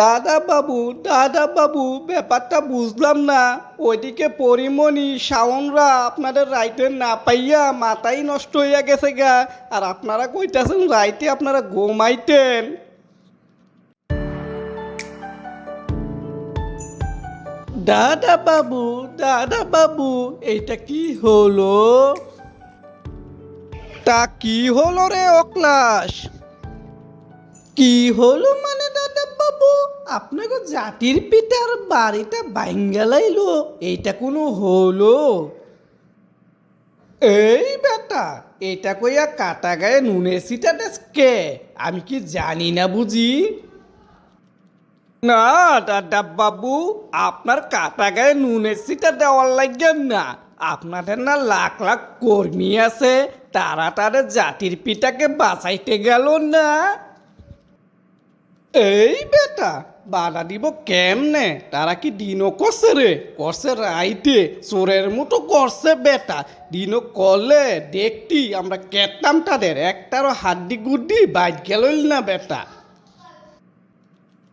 দাদা বাবু দাদা বাবু, ব্যাপারটা বুঝলাম না। ওইদিকে পরিমণি, শাওনরা আপনাদের রাইতে না পাইয়া মাথাই নষ্ট হইয়া গেছে গা। আর আপনারা কইতাছেন রাইতে আপনারা ঘুমাইতেন। দাদা বাবু দাদা বাবু, এইটা কি হলো? তা কি হলো রে অক্লাস কি হলো মানে দাদা বাবু? আপনাকে জাতির পিতার বাড়িটা বাইঙ্গালাইলো, এইটা কোনো হলো? এই বেটা, এটা কইয়া কাটা গায়ে নুনের সিটাটা কে? আমি কি জানি না বুঝি। না দাদা বাবু, আপনার কাটা গায়ে নুনের সিটা দেওয়ার লাগবেন না। আপনাদের না লাখ লাখ কর্মী আছে, তারা তাদের জাতির পিতাকে বাঁচাইতে গেল না। এই বেটা, বাধা দিব কেমনে? তারা কি দিনও করছে রে? করছে রাইতে, চোরের মতো করছে বেটা। দিনও করলে দেখতি আমরা কেতাম তাদের। একটারও হাড্ডি গুড্ডি বাইক গেল না বেটা।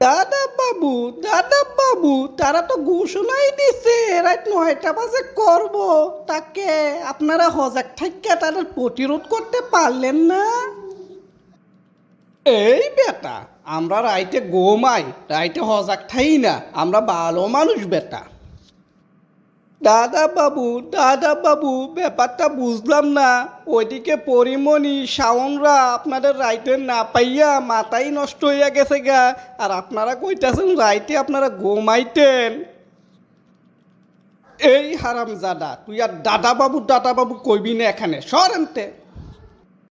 দাদা বাবু দাদা বাবু, তারা তো ঘোষণাই দিছে, রাত নয়টা বাজে করব। তাকে আপনারা হজাক থাইকা তাদের প্রতিরোধ করতে পারলেন না? এই বেটা, আমরা রাইতে গোমাই রাইতে হজাক থাই না, আমরা ভালো মানুষ বেটা। দাদা বাবু দাদা বাবু ব্যাপারটা বুঝলাম না, ওইদিকে পরিমণি, শাওনরা আপনাদের রাইতে না পাইয়া মাথাই নষ্ট হইয়া গেছে গা, আর আপনারা কইতাছেন রাইতে আপনারা ঘুমাইতেন। এই হারাম জাদা তুই আর দাদা বাবু দাদা বাবু কইবি না এখানে সরেনতে